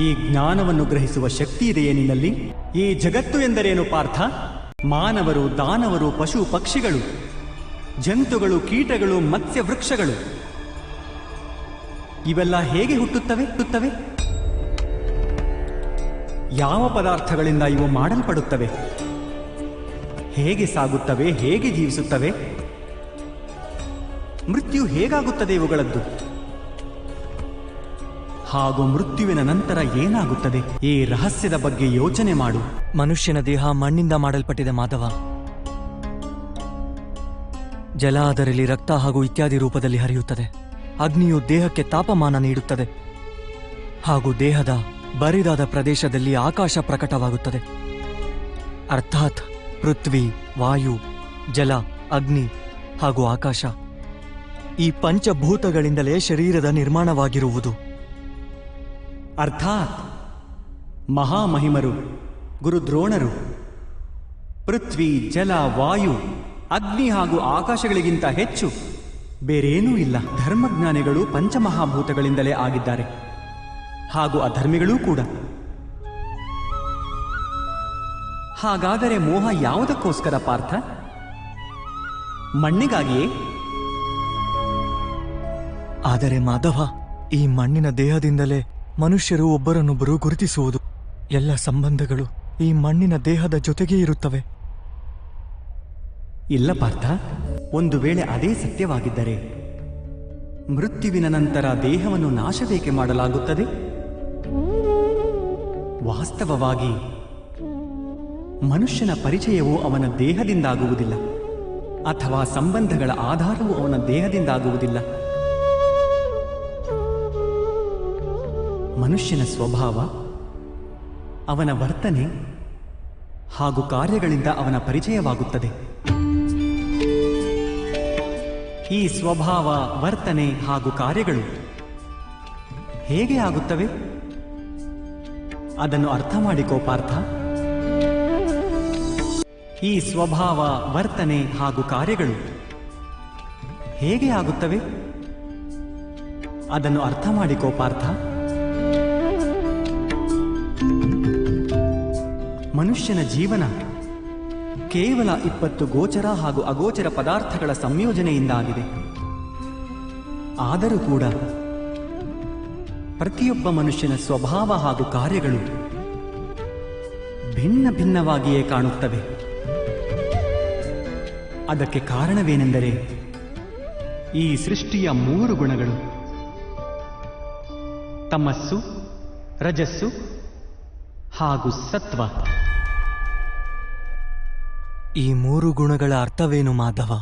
ಈ ಜ್ಞಾನವನ್ನು ಗ್ರಹಿಸುವ ಶಕ್ತಿ ಇದೆಯೇ ನಿನ್ನಲ್ಲಿ? ಈ ಜಗತ್ತು ಎಂದರೇನು ಪಾರ್ಥ? ಮಾನವರು, ದಾನವರು, ಪಶು ಪಕ್ಷಿಗಳು, ಜಂತುಗಳು, ಕೀಟಗಳು, ಮತ್ಸ್ಯ ವೃಕ್ಷಗಳು, ಇವೆಲ್ಲ ಹೇಗೆ ಹುಟ್ಟುತ್ತವೆ? ಹುಟ್ಟುತ್ತವೆ? ಯಾವ ಪದಾರ್ಥಗಳಿಂದ ಇವು ಮಾಡಲ್ಪಡುತ್ತವೆ? ಹೇಗೆ ಸಾಗುತ್ತವೆ? ಹೇಗೆ ಜೀವಿಸುತ್ತವೆ? ಮೃತ್ಯು ಹೇಗಾಗುತ್ತದೆ ಇವುಗಳದ್ದು? ಹಾಗೂ ಮೃತ್ಯುವಿನ ನಂತರ ಏನಾಗುತ್ತದೆ? ಈ ರಹಸ್ಯದ ಬಗ್ಗೆ ಯೋಚನೆ ಮಾಡು. ಮನುಷ್ಯನ ದೇಹ ಮಣ್ಣಿಂದ ಮಾಡಲ್ಪಟ್ಟಿದೆ ಮಾಧವ. ಜಲ ಅದರಲ್ಲಿ ರಕ್ತ ಹಾಗೂ ಇತ್ಯಾದಿ ರೂಪದಲ್ಲಿ ಹರಿಯುತ್ತದೆ. ಅಗ್ನಿಯು ದೇಹಕ್ಕೆ ತಾಪಮಾನ ನೀಡುತ್ತದೆ. ಹಾಗೂ ದೇಹದ ಬರಿದಾದ ಪ್ರದೇಶದಲ್ಲಿ ಆಕಾಶ ಪ್ರಕಟವಾಗುತ್ತದೆ. ಅರ್ಥಾತ್ ಪೃಥ್ವಿ, ವಾಯು, ಜಲ, ಅಗ್ನಿ ಹಾಗೂ ಆಕಾಶ ಈ ಪಂಚಭೂತಗಳಿಂದಲೇ ಶರೀರದ ನಿರ್ಮಾಣವಾಗಿರುವುದು. ಅರ್ಥಾತ್ ಮಹಾಮಹಿಮರು, ಗುರುದ್ರೋಣರು, ಪೃಥ್ವಿ, ಜಲ, ವಾಯು, ಅಗ್ನಿ ಹಾಗೂ ಆಕಾಶಗಳಿಗಿಂತ ಹೆಚ್ಚು ಬೇರೇನೂ ಇಲ್ಲ. ಧರ್ಮಜ್ಞಾನಿಗಳು ಪಂಚಮಹಾಭೂತಗಳಿಂದಲೇ ಆಗಿದ್ದಾರೆ. ಹಾಗೂ ಅಧರ್ಮಿಗಳೂ ಕೂಡ. ಹಾಗಾದರೆ ಮೋಹ ಯಾವುದಕ್ಕೋಸ್ಕರ ಪಾರ್ಥ? ಮಣ್ಣಿಗಾಗಿಯೇ? ಆದರೆ ಮಾಧವ, ಈ ಮಣ್ಣಿನ ದೇಹದಿಂದಲೇ ಮನುಷ್ಯರು ಒಬ್ಬರನ್ನೊಬ್ಬರು ಗುರುತಿಸುವುದು. ಎಲ್ಲ ಸಂಬಂಧಗಳು ಈ ಮಣ್ಣಿನ ದೇಹದ ಜೊತೆಗೇ ಇರುತ್ತವೆ. ಇಲ್ಲ ಪಾರ್ಥ, ಒಂದು ವೇಳೆ ಅದೇ ಸತ್ಯವಾಗಿದ್ದರೆ ಮೃತ್ಯುವಿನ ನಂತರ ದೇಹವನ್ನು ನಾಶವೇಕೆ ಮಾಡಲಾಗುತ್ತದೆ? ವಾಸ್ತವವಾಗಿ ಮನುಷ್ಯನ ಪರಿಚಯವು ಅವನ ದೇಹದಿಂದಾಗುವುದಿಲ್ಲ. ಅಥವಾ ಸಂಬಂಧಗಳ ಆಧಾರವು ಅವನ ದೇಹದಿಂದಾಗುವುದಿಲ್ಲ. ಮನುಷ್ಯನ ಸ್ವಭಾವ, ಅವನ ವರ್ತನೆ ಹಾಗೂ ಕಾರ್ಯಗಳಿಂದ ಅವನ ಪರಿಚಯವಾಗುತ್ತದೆ. ಈ ಸ್ವಭಾವ, ವರ್ತನೆ ಹಾಗೂ ಕಾರ್ಯಗಳು ಹೇಗೆ ಆಗುತ್ತವೆ? ಅದನ್ನು ಅರ್ಥ ಮಾಡಿಕೋ ಪಾರ್ಥ. ಈ ಸ್ವಭಾವ, ವರ್ತನೆ ಹಾಗೂ ಕಾರ್ಯಗಳು ಹೇಗೆ ಆಗುತ್ತವೆ? ಅದನ್ನು ಅರ್ಥ ಮಾಡಿಕೋ ಪಾರ್ಥ. ಮನುಷ್ಯನ ಜೀವನ. ಕೇವಲ ಇಪ್ಪತ್ತು ಗೋಚರ ಹಾಗೂ ಅಗೋಚರ ಪದಾರ್ಥಗಳ ಸಂಯೋಜನೆಯಿಂದಾಗಿದೆ. ಆದರೂ ಕೂಡ ಪ್ರತಿಯೊಬ್ಬ ಮನುಷ್ಯನ ಸ್ವಭಾವ ಹಾಗೂ ಕಾರ್ಯಗಳು ಭಿನ್ನ ಭಿನ್ನವಾಗಿಯೇ ಕಾಣುತ್ತವೆ. ಅದಕ್ಕೆ ಕಾರಣವೇನೆಂದರೆ ಈ ಸೃಷ್ಟಿಯ ಮೂರು ಗುಣಗಳು. ತಮಸ್ಸು, ರಜಸ್ಸು ಹಾಗೂ ಸತ್ವ. ಈ ಮೂರು ಗುಣಗಳ ಅರ್ಥವೇನು ಮಾಧವ?